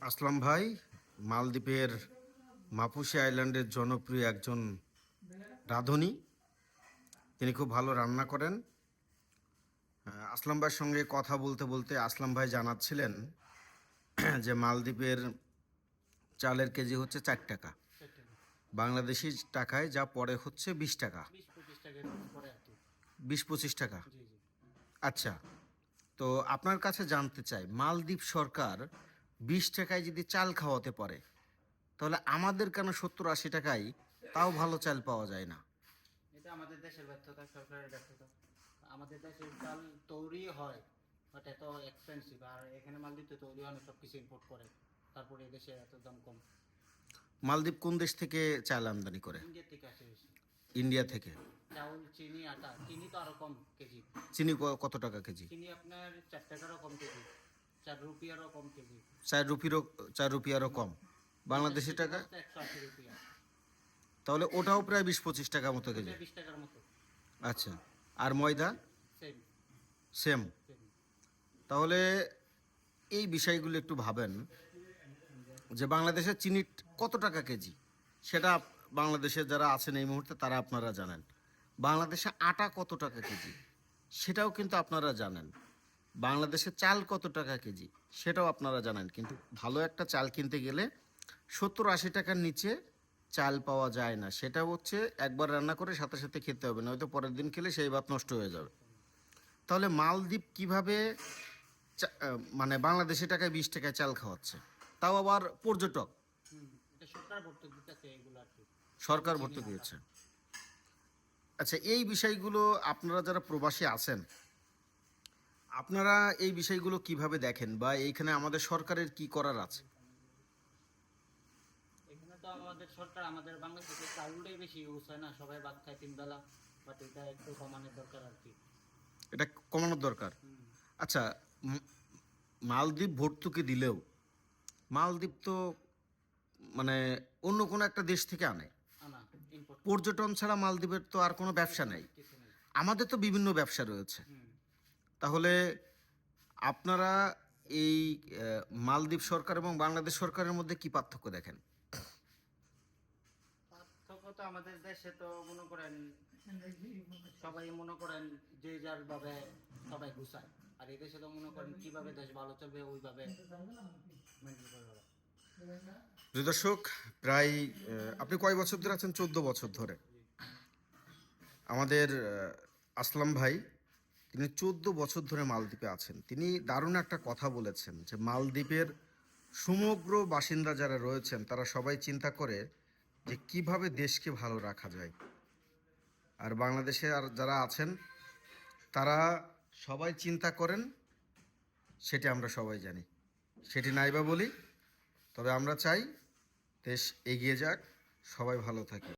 আসলাম ভাই মালদ্বীপের মাপুসি আইল্যান্ডের জনপ্রিয় একজন রাঁধুনি। তিনি খুব ভালো রান্না করেন। আসলাম ভাইয়ের সঙ্গে কথা বলতে বলতে আসলাম ভাই জানাচ্ছিলেন যে মালদ্বীপের চালের কেজি হচ্ছে চার টাকা। বাংলাদেশি টাকায় যা পড়ে হচ্ছে বিশ টাকা। বিশ পঁচিশ টাকা। পরে আচ্ছা তো আপনার কাছে জানতে চাই মালদ্বীপ সরকার বিশ টাকায় যদি চাল খাওয়াতে পারে তাহলে আমাদের কেন সত্তর আশি টাকায় তাও ভালো চাল পাওয়া যায় না? এটা আমাদের দেশের ব্যর্থতা সরকারের ব্যর্থতা। আমাদের দেশের চাল তৈরি হয় বাট এত এক্সপেন্সিভ আর এখানে মালদ্বীপে তৈরি হয় না সব কিছু ইম্পোর্ট করে। তারপরে এদেশে এত দাম কম। মালদ্বীপ কোন দেশ থেকে চাল আমদানি করে? ইন্ডিয়া থেকে আসে বেশি। ইন্ডিয়া থেকে। চাউল চিনি আটা চিনি তো আরও কম কেজি। চিনি কত টাকা কেজি? চিনি আপনার চার টাকারও কম কেজি। চার রুপিয়ারও কম কেজি। চার রুপিরও চার রুপিয়ারও কম। বাংলাদেশি টাকা? একশো আশি রুপিয়া। তাহলে ওটাও প্রায় বিশ পঁচিশ টাকা মতো কেজি। বিশ টাকার মতো। আচ্ছা। আর ময়দা? সেম। তাহলে এই বিষয়গুলো একটু ভাবেন যে বাংলাদেশের চিনি কত টাকা কেজি? সেটা বাংলাদেশের যারা আছেন এই মুহূর্তে তারা আপনারা জানেন। বাংলাদেশে আটা কত টাকা কেজি? সেটাও কিন্তু আপনারা জানেন। বাংলাদেশে চাল কত টাকা কেজি? সেটাও আপনারা জানেন, কিন্তু ভালো একটা চাল কিনতে গেলে সত্তর আশি টাকার নিচে চাল পাওয়া যায় না। সেটা হচ্ছে একবার রান্না করে সাথে সাথে খেতে হবে, নয়তো পরের দিন খেলে সেই ভাত নষ্ট হয়ে যাবে। তাহলে মালদ্বীপ কীভাবে মানে বাংলাদেশি টাকায় বিশ টাকায় চাল খাওয়াচ্ছে? তাও আবার পর্যটক। সরকার ভর্তি দিয়েছে আচ্ছা এই বিষয়গুলো আপনারা যারা প্রবাসী আছেন আপনারা এই বিষয়গুলো কীভাবে দেখেন বা এইখানে আমাদের সরকারের কি করার আছে? এখানে তো আমাদের সরকার আমাদের বাংলাদেশে চাউলটাই বেশি ইউজ হয় না। সবাই ভাত খায় তিন বেলা বাট এটা একটু কমানোর দরকার আর কি। এটা কমানোর দরকার? আচ্ছা মালদ্বীপ ভর্তুকি দিলেও মালদ্বীপ তো মানে অন্য কোনো একটা দেশ থেকে আনে। পর্যটন ছাড়া মালদ্বীপের তো আর কোনো ব্যবসা নেই। আমাদের তো বিভিন্ন ব্যবসা রয়েছে। তাহলে আপনারা এই মালদ্বীপ সরকার এবং বাংলাদেশ সরকারের মধ্যে কি পার্থক্য দেখেন? পার্থক্য তো আমাদের দেশে তো মনে করেন সবাই মনে করেন যে যার ভাবে সবাই ঘুষায় আর এই দেশে তো মনে করেন কীভাবে দেশ ভালো চলবে ওইভাবে দর্শক প্রায় আপনি কয় বছর ধরে আছেন? চোদ্দ বছর ধরে। আমাদের আসলাম ভাই তিনি চোদ্দ বছর ধরে মালদ্বীপে আছেন। তিনি দারুণ একটা কথা বলেছেন যে মালদ্বীপের সমগ্র বাসিন্দা যারা রয়েছেন, তারা সবাই চিন্তা করে যে কীভাবে দেশকে ভালো রাখা যায়। আর বাংলাদেশে আর যারা আছেন, তারা সবাই চিন্তা করেন, সেটি আমরা সবাই জানি। সেটি নাইবা বলি, তবে আমরা চাই দেশ এগিয়ে যাক, সবাই ভালো থাকি